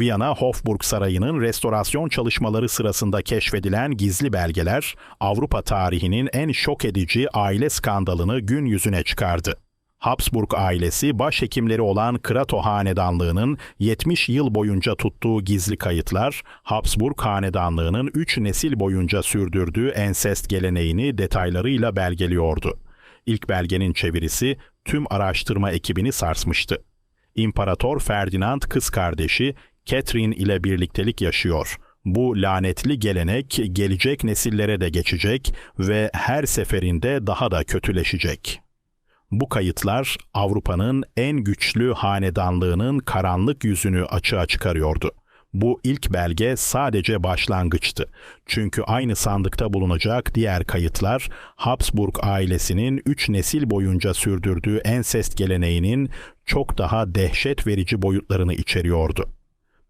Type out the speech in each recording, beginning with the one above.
Viyana Hofburg Sarayı'nın restorasyon çalışmaları sırasında keşfedilen gizli belgeler Avrupa tarihinin en şok edici aile skandalını gün yüzüne çıkardı. Habsburg ailesi başhekimleri olan Krato hanedanlığının 70 yıl boyunca tuttuğu gizli kayıtlar, Habsburg hanedanlığının 3 nesil boyunca sürdürdüğü ensest geleneğini detaylarıyla belgeliyordu. İlk belgenin çevirisi tüm araştırma ekibini sarsmıştı. İmparator Ferdinand kız kardeşi Catherine ile birliktelik yaşıyor. Bu lanetli gelenek gelecek nesillere de geçecek ve her seferinde daha da kötüleşecek. Bu kayıtlar Avrupa'nın en güçlü hanedanlığının karanlık yüzünü açığa çıkarıyordu. Bu ilk belge sadece başlangıçtı. Çünkü aynı sandıkta bulunacak diğer kayıtlar Habsburg ailesinin üç nesil boyunca sürdürdüğü ensest geleneğinin çok daha dehşet verici boyutlarını içeriyordu.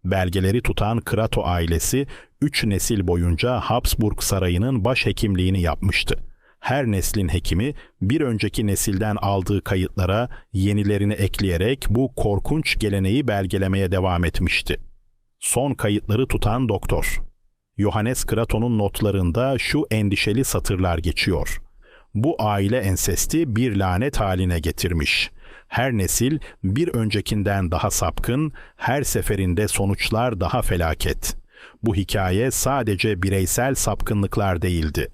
Belgeleri tutan Krato ailesi üç nesil boyunca Habsburg sarayının başhekimliğini yapmıştı. Her neslin hekimi bir önceki nesilden aldığı kayıtlara yenilerini ekleyerek bu korkunç geleneği belgelemeye devam etmişti. Son kayıtları tutan doktor. Johannes Krato'nun notlarında şu endişeli satırlar geçiyor. Bu aile ensesti bir lanet haline getirmiş. Her nesil bir öncekinden daha sapkın, her seferinde sonuçlar daha felaket. Bu hikaye sadece bireysel sapkınlıklar değildi.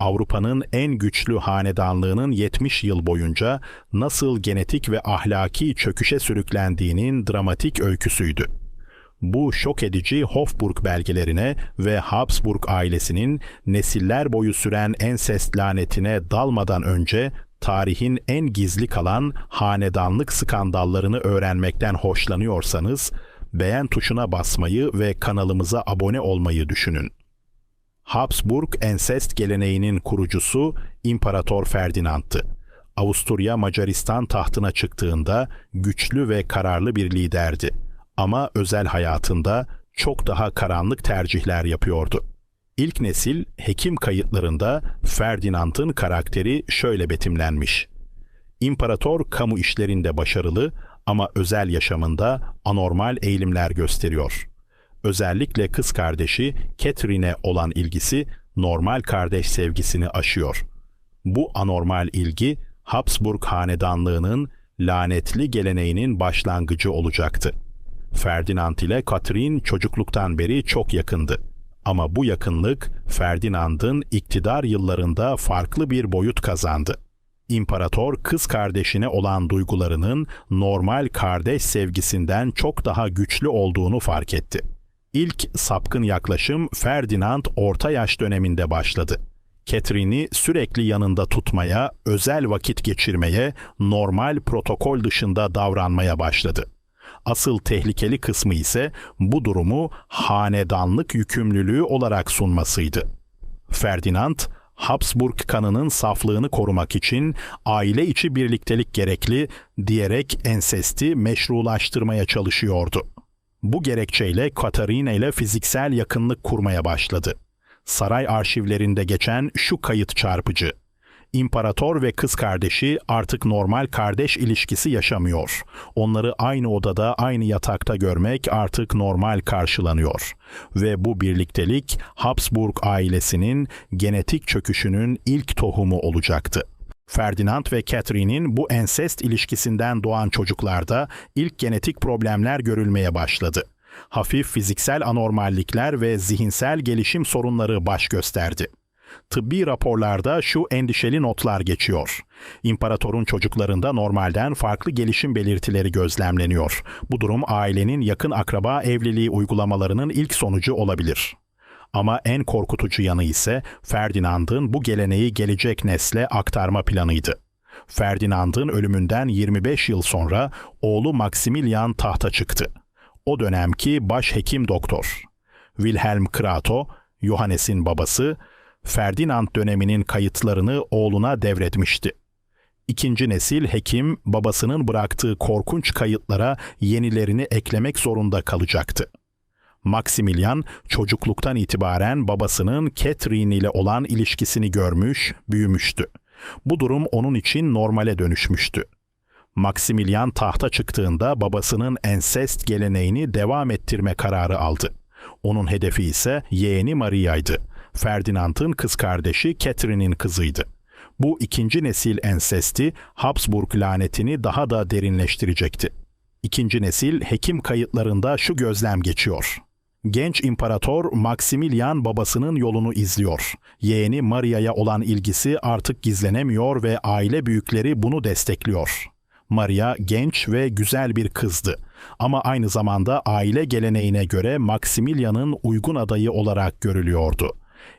Avrupa'nın en güçlü hanedanlığının 70 yıl boyunca nasıl genetik ve ahlaki çöküşe sürüklendiğinin dramatik öyküsüydü. Bu şok edici Hofburg belgelerine ve Habsburg ailesinin nesiller boyu süren ensest lanetine dalmadan önce tarihin en gizli kalan hanedanlık skandallarını öğrenmekten hoşlanıyorsanız beğen tuşuna basmayı ve kanalımıza abone olmayı düşünün. Habsburg ensest geleneğinin kurucusu İmparator Ferdinand'tı. Avusturya Macaristan tahtına çıktığında güçlü ve kararlı bir liderdi. Ama özel hayatında çok daha karanlık tercihler yapıyordu. İlk nesil hekim kayıtlarında Ferdinand'ın karakteri şöyle betimlenmiş. İmparator kamu işlerinde başarılı ama özel yaşamında anormal eğilimler gösteriyor. Özellikle kız kardeşi Catherine'e olan ilgisi normal kardeş sevgisini aşıyor. Bu anormal ilgi Habsburg hanedanlığının lanetli geleneğinin başlangıcı olacaktı. Ferdinand ile Catherine çocukluktan beri çok yakındı. Ama bu yakınlık Ferdinand'ın iktidar yıllarında farklı bir boyut kazandı. İmparator kız kardeşine olan duygularının normal kardeş sevgisinden çok daha güçlü olduğunu fark etti. İlk sapkın yaklaşım Ferdinand orta yaş döneminde başladı. Catherine'i sürekli yanında tutmaya, özel vakit geçirmeye, normal protokol dışında davranmaya başladı. Asıl tehlikeli kısmı ise bu durumu hanedanlık yükümlülüğü olarak sunmasıydı. Ferdinand, Habsburg kanının saflığını korumak için aile içi birliktelik gerekli diyerek ensesti meşrulaştırmaya çalışıyordu. Bu gerekçeyle Katarina ile fiziksel yakınlık kurmaya başladı. Saray arşivlerinde geçen şu kayıt çarpıcı. İmparator ve kız kardeşi artık normal kardeş ilişkisi yaşamıyor. Onları aynı odada, aynı yatakta görmek artık normal karşılanıyor. Ve bu birliktelik Habsburg ailesinin genetik çöküşünün ilk tohumu olacaktı. Ferdinand ve Catherine'in bu ensest ilişkisinden doğan çocuklarda ilk genetik problemler görülmeye başladı. Hafif fiziksel anormallikler ve zihinsel gelişim sorunları baş gösterdi. Tıbbi raporlarda şu endişeli notlar geçiyor. İmparatorun çocuklarında normalden farklı gelişim belirtileri gözlemleniyor. Bu durum ailenin yakın akraba evliliği uygulamalarının ilk sonucu olabilir. Ama en korkutucu yanı ise Ferdinand'ın bu geleneği gelecek nesle aktarma planıydı. Ferdinand'ın ölümünden 25 yıl sonra oğlu Maximilian tahta çıktı. O dönemki baş hekim doktor. Wilhelm Krato, Johannes'in babası, Ferdinand döneminin kayıtlarını oğluna devretmişti. İkinci nesil hekim babasının bıraktığı korkunç kayıtlara yenilerini eklemek zorunda kalacaktı. Maximilian çocukluktan itibaren babasının Catherine ile olan ilişkisini görmüş, büyümüştü. Bu durum onun için normale dönüşmüştü. Maximilian tahta çıktığında babasının ensest geleneğini devam ettirme kararı aldı. Onun hedefi ise yeğeni Maria'ydı. Ferdinand'ın kız kardeşi Catherine'in kızıydı. Bu ikinci nesil ensesti Habsburg lanetini daha da derinleştirecekti. İkinci nesil hekim kayıtlarında şu gözlem geçiyor. Genç imparator Maximilian babasının yolunu izliyor. Yeğeni Maria'ya olan ilgisi artık gizlenemiyor ve aile büyükleri bunu destekliyor. Maria genç ve güzel bir kızdı ama aynı zamanda aile geleneğine göre Maximilian'ın uygun adayı olarak görülüyordu.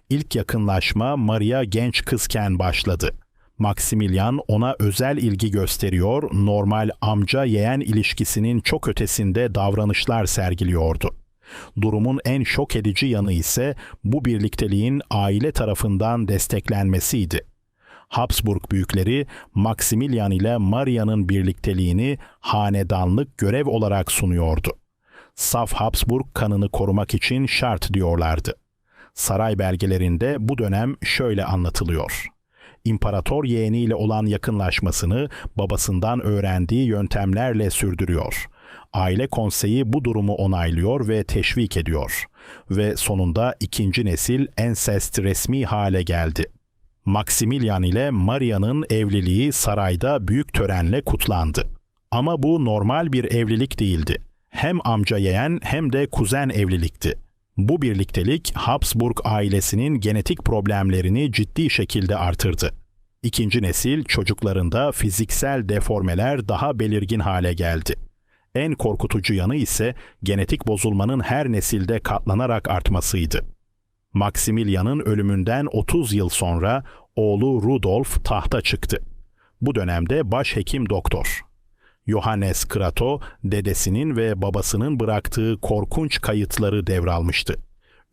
İlk yakınlaşma Maria genç kızken başladı. Maximilian ona özel ilgi gösteriyor, normal amca yeğen ilişkisinin çok ötesinde davranışlar sergiliyordu. Durumun en şok edici yanı ise bu birlikteliğin aile tarafından desteklenmesiydi. Habsburg büyükleri Maximilian ile Maria'nın birlikteliğini hanedanlık görev olarak sunuyordu. Saf Habsburg kanını korumak için şart diyorlardı. Saray belgelerinde bu dönem şöyle anlatılıyor. İmparator yeğeniyle olan yakınlaşmasını babasından öğrendiği yöntemlerle sürdürüyor. Aile konseyi bu durumu onaylıyor ve teşvik ediyor. Ve sonunda ikinci nesil ensest resmi hale geldi. Maximilian ile Maria'nın evliliği sarayda büyük törenle kutlandı. Ama bu normal bir evlilik değildi. Hem amca yeğen hem de kuzen evlilikti. Bu birliktelik Habsburg ailesinin genetik problemlerini ciddi şekilde artırdı. İkinci nesil çocuklarında fiziksel deformeler daha belirgin hale geldi. En korkutucu yanı ise genetik bozulmanın her nesilde katlanarak artmasıydı. Maximilian'ın ölümünden 30 yıl sonra oğlu Rudolf tahta çıktı. Bu dönemde başhekim doktor. Johannes Krato, dedesinin ve babasının bıraktığı korkunç kayıtları devralmıştı.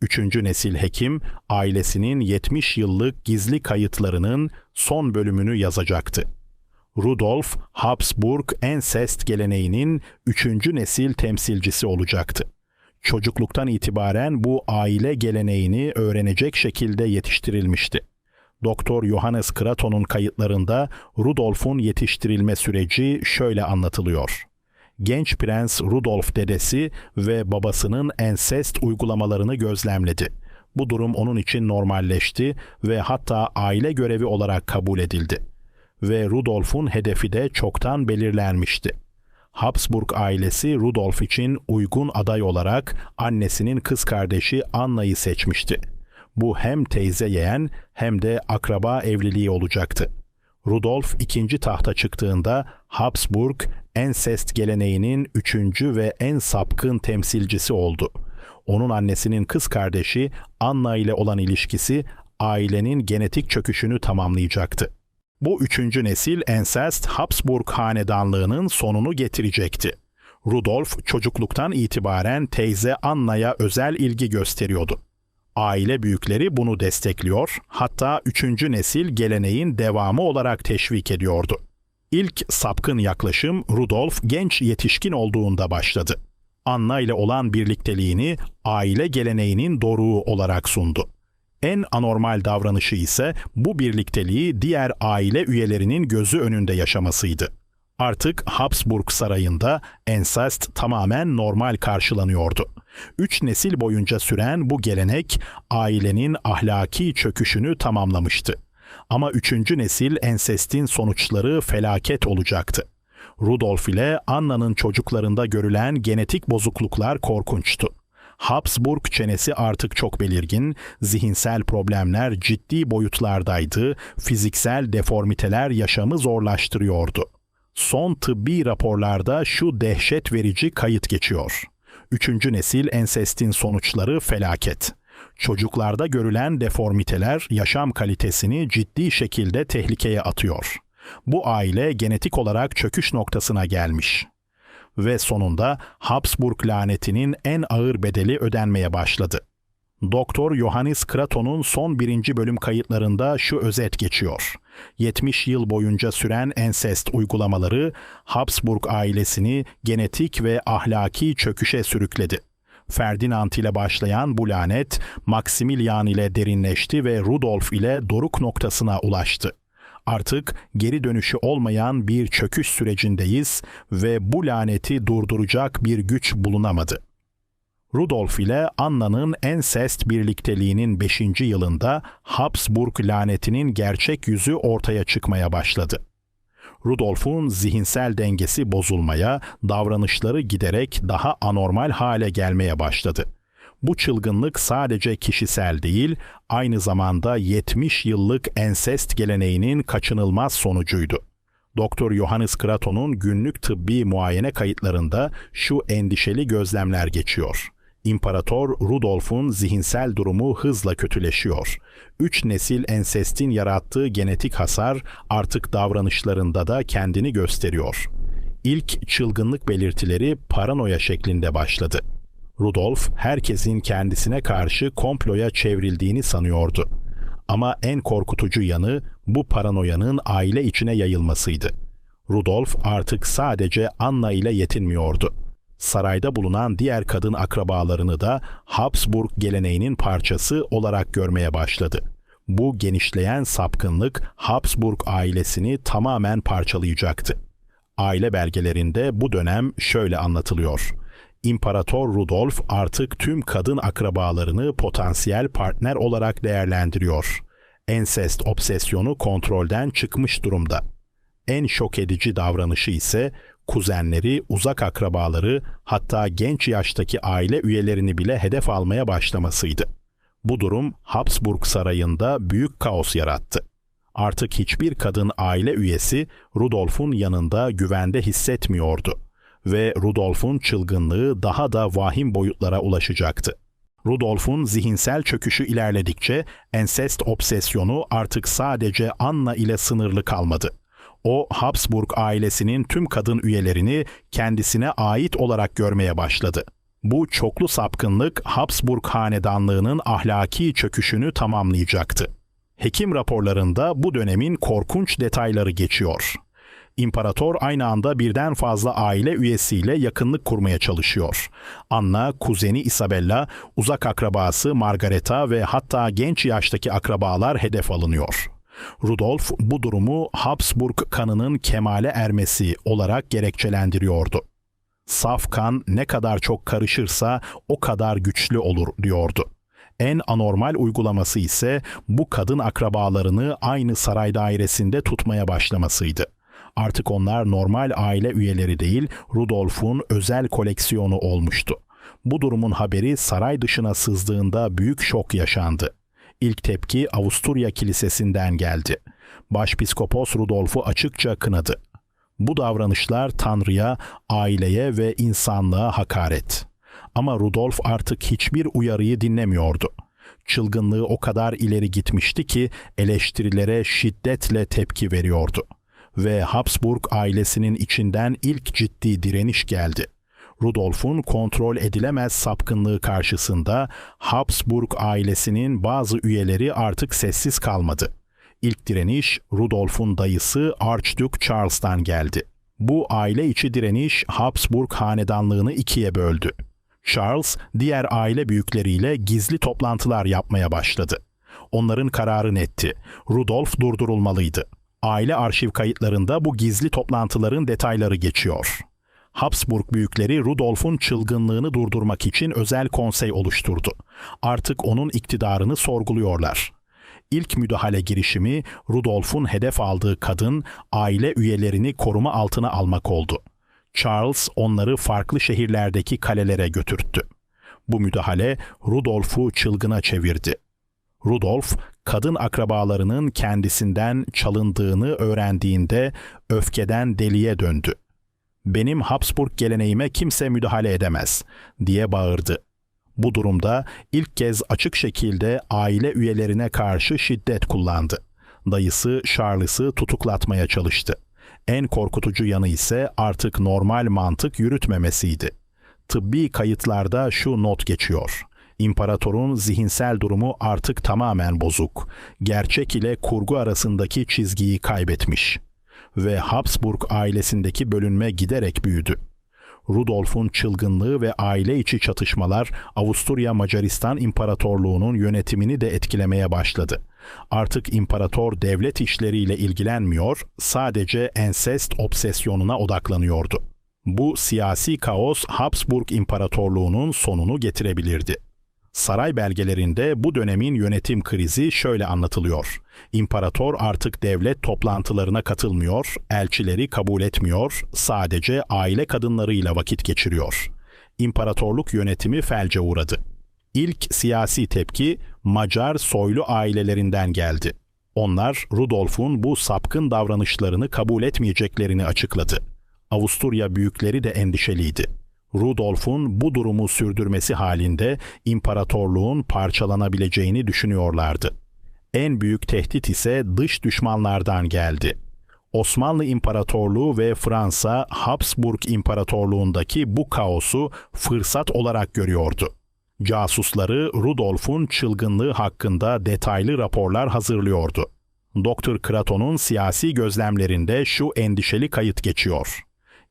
Üçüncü nesil hekim, ailesinin 70 yıllık gizli kayıtlarının son bölümünü yazacaktı. Rudolf, Habsburg ensest geleneğinin üçüncü nesil temsilcisi olacaktı. Çocukluktan itibaren bu aile geleneğini öğrenecek şekilde yetiştirilmişti. Doktor Johannes Kraton'un kayıtlarında Rudolf'un yetiştirilme süreci şöyle anlatılıyor. Genç prens Rudolf dedesi ve babasının ensest uygulamalarını gözlemledi. Bu durum onun için normalleşti ve hatta aile görevi olarak kabul edildi. Ve Rudolf'un hedefi de çoktan belirlenmişti. Habsburg ailesi Rudolf için uygun aday olarak annesinin kız kardeşi Anna'yı seçmişti. Bu hem teyze yeğen hem de akraba evliliği olacaktı. Rudolf ikinci tahta çıktığında Habsburg ensest geleneğinin üçüncü ve en sapkın temsilcisi oldu. Onun annesinin kız kardeşi Anna ile olan ilişkisi ailenin genetik çöküşünü tamamlayacaktı. Bu üçüncü nesil ensest Habsburg hanedanlığının sonunu getirecekti. Rudolf çocukluktan itibaren teyze Anna'ya özel ilgi gösteriyordu. Aile büyükleri bunu destekliyor, hatta üçüncü nesil geleneğin devamı olarak teşvik ediyordu. İlk sapkın yaklaşım Rudolf genç yetişkin olduğunda başladı. Anna ile olan birlikteliğini aile geleneğinin doruğu olarak sundu. En anormal davranışı ise bu birlikteliği diğer aile üyelerinin gözü önünde yaşamasıydı. Artık Habsburg sarayında ensest tamamen normal karşılanıyordu. Üç nesil boyunca süren bu gelenek ailenin ahlaki çöküşünü tamamlamıştı. Ama üçüncü nesil ensestin sonuçları felaket olacaktı. Rudolf ile Anna'nın çocuklarında görülen genetik bozukluklar korkunçtu. Habsburg çenesi artık çok belirgin, zihinsel problemler ciddi boyutlardaydı, fiziksel deformiteler yaşamı zorlaştırıyordu. Son tıbbi raporlarda şu dehşet verici kayıt geçiyor. Üçüncü nesil ensestin sonuçları felaket. Çocuklarda görülen deformiteler yaşam kalitesini ciddi şekilde tehlikeye atıyor. Bu aile genetik olarak çöküş noktasına gelmiş ve sonunda Habsburg lanetinin en ağır bedeli ödenmeye başladı. Doktor Johannes Kraton'un son birinci bölüm kayıtlarında şu özet geçiyor. 70 yıl boyunca süren ensest uygulamaları Habsburg ailesini genetik ve ahlaki çöküşe sürükledi. Ferdinand ile başlayan bu lanet Maximilian ile derinleşti ve Rudolf ile doruk noktasına ulaştı. Artık geri dönüşü olmayan bir çöküş sürecindeyiz ve bu laneti durduracak bir güç bulunamadı. Rudolf ile Anna'nın ensest birlikteliğinin 5. yılında Habsburg lanetinin gerçek yüzü ortaya çıkmaya başladı. Rudolf'un zihinsel dengesi bozulmaya, davranışları giderek daha anormal hale gelmeye başladı. Bu çılgınlık sadece kişisel değil, aynı zamanda 70 yıllık ensest geleneğinin kaçınılmaz sonucuydu. Doktor Johannes Kraton'un günlük tıbbi muayene kayıtlarında şu endişeli gözlemler geçiyor. İmparator Rudolf'un zihinsel durumu hızla kötüleşiyor. Üç nesil ensestin yarattığı genetik hasar artık davranışlarında da kendini gösteriyor. İlk çılgınlık belirtileri paranoya şeklinde başladı. Rudolf herkesin kendisine karşı komploya çevrildiğini sanıyordu. Ama en korkutucu yanı bu paranoyanın aile içine yayılmasıydı. Rudolf artık sadece Anna ile yetinmiyordu. Sarayda bulunan diğer kadın akrabalarını da Habsburg geleneğinin parçası olarak görmeye başladı. Bu genişleyen sapkınlık Habsburg ailesini tamamen parçalayacaktı. Aile belgelerinde bu dönem şöyle anlatılıyor. İmparator Rudolf artık tüm kadın akrabalarını potansiyel partner olarak değerlendiriyor. Ensest obsesyonu kontrolden çıkmış durumda. En şok edici davranışı ise kuzenleri, uzak akrabaları, hatta genç yaştaki aile üyelerini bile hedef almaya başlamasıydı. Bu durum Habsburg sarayında büyük kaos yarattı. Artık hiçbir kadın aile üyesi Rudolf'un yanında güvende hissetmiyordu ve Rudolf'un çılgınlığı daha da vahim boyutlara ulaşacaktı. Rudolf'un zihinsel çöküşü ilerledikçe ensest obsesyonu artık sadece Anna ile sınırlı kalmadı. O Habsburg ailesinin tüm kadın üyelerini kendisine ait olarak görmeye başladı. Bu çoklu sapkınlık Habsburg hanedanlığının ahlaki çöküşünü tamamlayacaktı. Hekim raporlarında bu dönemin korkunç detayları geçiyor. İmparator aynı anda birden fazla aile üyesiyle yakınlık kurmaya çalışıyor. Anna, kuzeni Isabella, uzak akrabası Margareta ve hatta genç yaştaki akrabalar hedef alınıyor. Rudolf bu durumu Habsburg kanının kemale ermesi olarak gerekçelendiriyordu. Saf kan ne kadar çok karışırsa o kadar güçlü olur diyordu. En anormal uygulaması ise bu kadın akrabalarını aynı saray dairesinde tutmaya başlamasıydı. Artık onlar normal aile üyeleri değil, Rudolf'un özel koleksiyonu olmuştu. Bu durumun haberi saray dışına sızdığında büyük şok yaşandı. İlk tepki Avusturya Kilisesi'nden geldi. Başpiskopos Rudolf'u açıkça kınadı. Bu davranışlar Tanrı'ya, aileye ve insanlığa hakaret. Ama Rudolf artık hiçbir uyarıyı dinlemiyordu. Çılgınlığı o kadar ileri gitmişti ki eleştirilere şiddetle tepki veriyordu. Ve Habsburg ailesinin içinden ilk ciddi direniş geldi. Rudolf'un kontrol edilemez sapkınlığı karşısında Habsburg ailesinin bazı üyeleri artık sessiz kalmadı. İlk direniş Rudolf'un dayısı Archduke Charles'tan geldi. Bu aile içi direniş Habsburg hanedanlığını ikiye böldü. Charles diğer aile büyükleriyle gizli toplantılar yapmaya başladı. Onların kararı netti. Rudolf durdurulmalıydı. Aile arşiv kayıtlarında bu gizli toplantıların detayları geçiyor. Habsburg büyükleri Rudolf'un çılgınlığını durdurmak için özel konsey oluşturdu. Artık onun iktidarını sorguluyorlar. İlk müdahale girişimi Rudolf'un hedef aldığı kadın aile üyelerini koruma altına almak oldu. Charles onları farklı şehirlerdeki kalelere götürttü. Bu müdahale Rudolf'u çılgına çevirdi. Rudolf, kadın akrabalarının kendisinden çalındığını öğrendiğinde öfkeden deliye döndü benim Habsburg geleneğime kimse müdahale edemez diye bağırdı. Bu durumda ilk kez açık şekilde aile üyelerine karşı şiddet kullandı. Dayısı Charles'ı tutuklatmaya çalıştı. En korkutucu yanı ise artık normal mantık yürütmemesiydi. Tıbbi kayıtlarda şu not geçiyor. İmparatorun zihinsel durumu artık tamamen bozuk. Gerçek ile kurgu arasındaki çizgiyi kaybetmiş.'' Ve Habsburg ailesindeki bölünme giderek büyüdü. Rudolf'un çılgınlığı ve aile içi çatışmalar Avusturya Macaristan İmparatorluğu'nun yönetimini de etkilemeye başladı. Artık imparator devlet işleriyle ilgilenmiyor, sadece ensest obsesyonuna odaklanıyordu. Bu siyasi kaos Habsburg İmparatorluğu'nun sonunu getirebilirdi. Saray belgelerinde bu dönemin yönetim krizi şöyle anlatılıyor. İmparator artık devlet toplantılarına katılmıyor, elçileri kabul etmiyor, sadece aile kadınlarıyla vakit geçiriyor. İmparatorluk yönetimi felce uğradı. İlk siyasi tepki Macar soylu ailelerinden geldi. Onlar Rudolf'un bu sapkın davranışlarını kabul etmeyeceklerini açıkladı. Avusturya büyükleri de endişeliydi. Rudolf'un bu durumu sürdürmesi halinde imparatorluğun parçalanabileceğini düşünüyorlardı. En büyük tehdit ise dış düşmanlardan geldi. Osmanlı İmparatorluğu ve Fransa Habsburg İmparatorluğundaki bu kaosu fırsat olarak görüyordu. Casusları Rudolf'un çılgınlığı hakkında detaylı raporlar hazırlıyordu. Dr. Kraton'un siyasi gözlemlerinde şu endişeli kayıt geçiyor.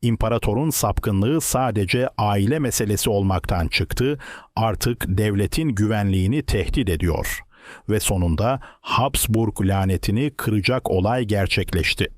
İmparatorun sapkınlığı sadece aile meselesi olmaktan çıktı, artık devletin güvenliğini tehdit ediyor. Ve sonunda Habsburg lanetini kıracak olay gerçekleşti.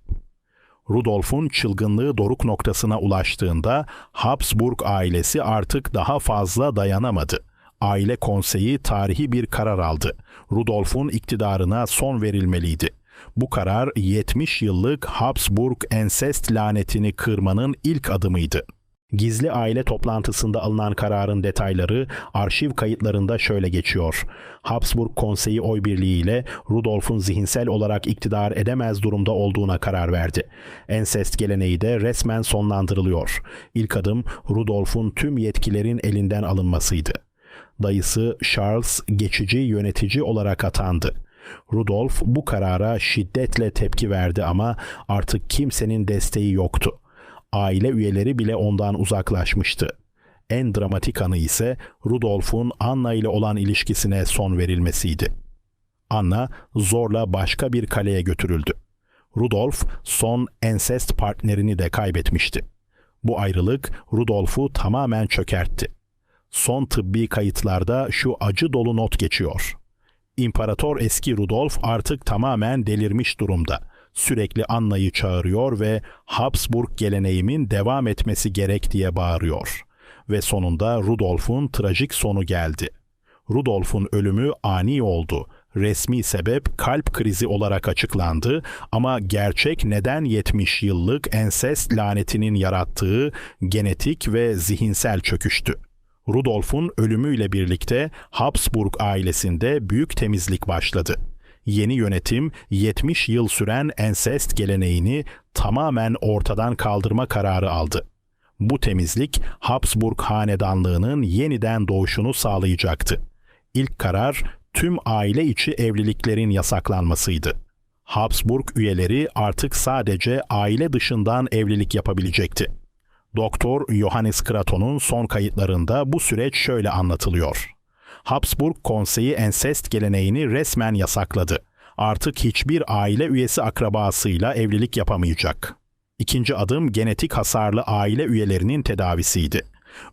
Rudolf'un çılgınlığı doruk noktasına ulaştığında Habsburg ailesi artık daha fazla dayanamadı. Aile konseyi tarihi bir karar aldı. Rudolf'un iktidarına son verilmeliydi. Bu karar 70 yıllık Habsburg ensest lanetini kırmanın ilk adımıydı. Gizli aile toplantısında alınan kararın detayları arşiv kayıtlarında şöyle geçiyor. Habsburg konseyi oy birliğiyle Rudolf'un zihinsel olarak iktidar edemez durumda olduğuna karar verdi. Ensest geleneği de resmen sonlandırılıyor. İlk adım Rudolf'un tüm yetkilerin elinden alınmasıydı. Dayısı Charles geçici yönetici olarak atandı. Rudolf bu karara şiddetle tepki verdi ama artık kimsenin desteği yoktu. Aile üyeleri bile ondan uzaklaşmıştı. En dramatik anı ise Rudolf'un Anna ile olan ilişkisine son verilmesiydi. Anna zorla başka bir kaleye götürüldü. Rudolf son ensest partnerini de kaybetmişti. Bu ayrılık Rudolf'u tamamen çökertti. Son tıbbi kayıtlarda şu acı dolu not geçiyor. İmparator eski Rudolf artık tamamen delirmiş durumda. Sürekli Anna'yı çağırıyor ve Habsburg geleneğimin devam etmesi gerek diye bağırıyor. Ve sonunda Rudolf'un trajik sonu geldi. Rudolf'un ölümü ani oldu. Resmi sebep kalp krizi olarak açıklandı ama gerçek neden 70 yıllık ensest lanetinin yarattığı genetik ve zihinsel çöküştü. Rudolf'un ölümüyle birlikte Habsburg ailesinde büyük temizlik başladı. Yeni yönetim 70 yıl süren ensest geleneğini tamamen ortadan kaldırma kararı aldı. Bu temizlik Habsburg hanedanlığının yeniden doğuşunu sağlayacaktı. İlk karar tüm aile içi evliliklerin yasaklanmasıydı. Habsburg üyeleri artık sadece aile dışından evlilik yapabilecekti. Doktor Johannes Kraton'un son kayıtlarında bu süreç şöyle anlatılıyor. Habsburg konseyi ensest geleneğini resmen yasakladı. Artık hiçbir aile üyesi akrabasıyla evlilik yapamayacak. İkinci adım genetik hasarlı aile üyelerinin tedavisiydi.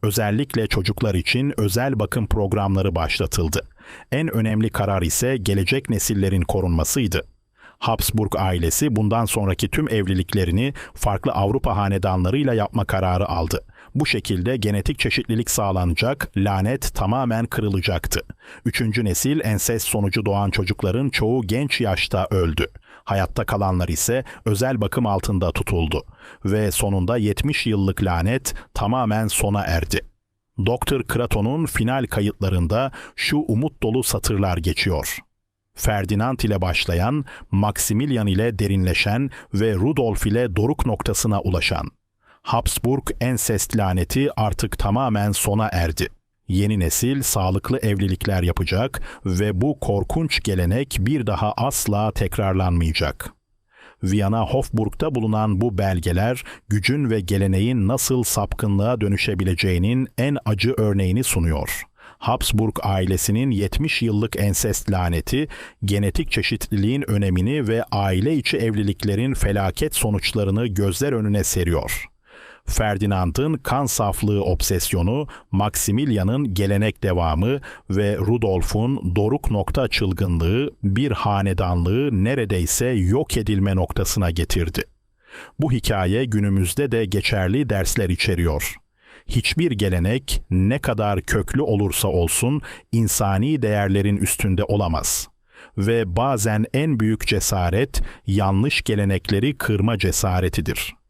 Özellikle çocuklar için özel bakım programları başlatıldı. En önemli karar ise gelecek nesillerin korunmasıydı. Habsburg ailesi bundan sonraki tüm evliliklerini farklı Avrupa hanedanlarıyla yapma kararı aldı. Bu şekilde genetik çeşitlilik sağlanacak, lanet tamamen kırılacaktı. Üçüncü nesil ensest sonucu doğan çocukların çoğu genç yaşta öldü. Hayatta kalanlar ise özel bakım altında tutuldu ve sonunda 70 yıllık lanet tamamen sona erdi. Doktor Kraton'un final kayıtlarında şu umut dolu satırlar geçiyor. Ferdinand ile başlayan, Maximilian ile derinleşen ve Rudolf ile doruk noktasına ulaşan. Habsburg ensest laneti artık tamamen sona erdi. Yeni nesil sağlıklı evlilikler yapacak ve bu korkunç gelenek bir daha asla tekrarlanmayacak. Viyana Hofburg'da bulunan bu belgeler gücün ve geleneğin nasıl sapkınlığa dönüşebileceğinin en acı örneğini sunuyor. Habsburg ailesinin 70 yıllık ensest laneti, genetik çeşitliliğin önemini ve aile içi evliliklerin felaket sonuçlarını gözler önüne seriyor. Ferdinand'ın kan saflığı obsesyonu, Maximilian'ın gelenek devamı ve Rudolf'un doruk nokta çılgınlığı bir hanedanlığı neredeyse yok edilme noktasına getirdi. Bu hikaye günümüzde de geçerli dersler içeriyor. Hiçbir gelenek ne kadar köklü olursa olsun insani değerlerin üstünde olamaz. Ve bazen en büyük cesaret yanlış gelenekleri kırma cesaretidir.''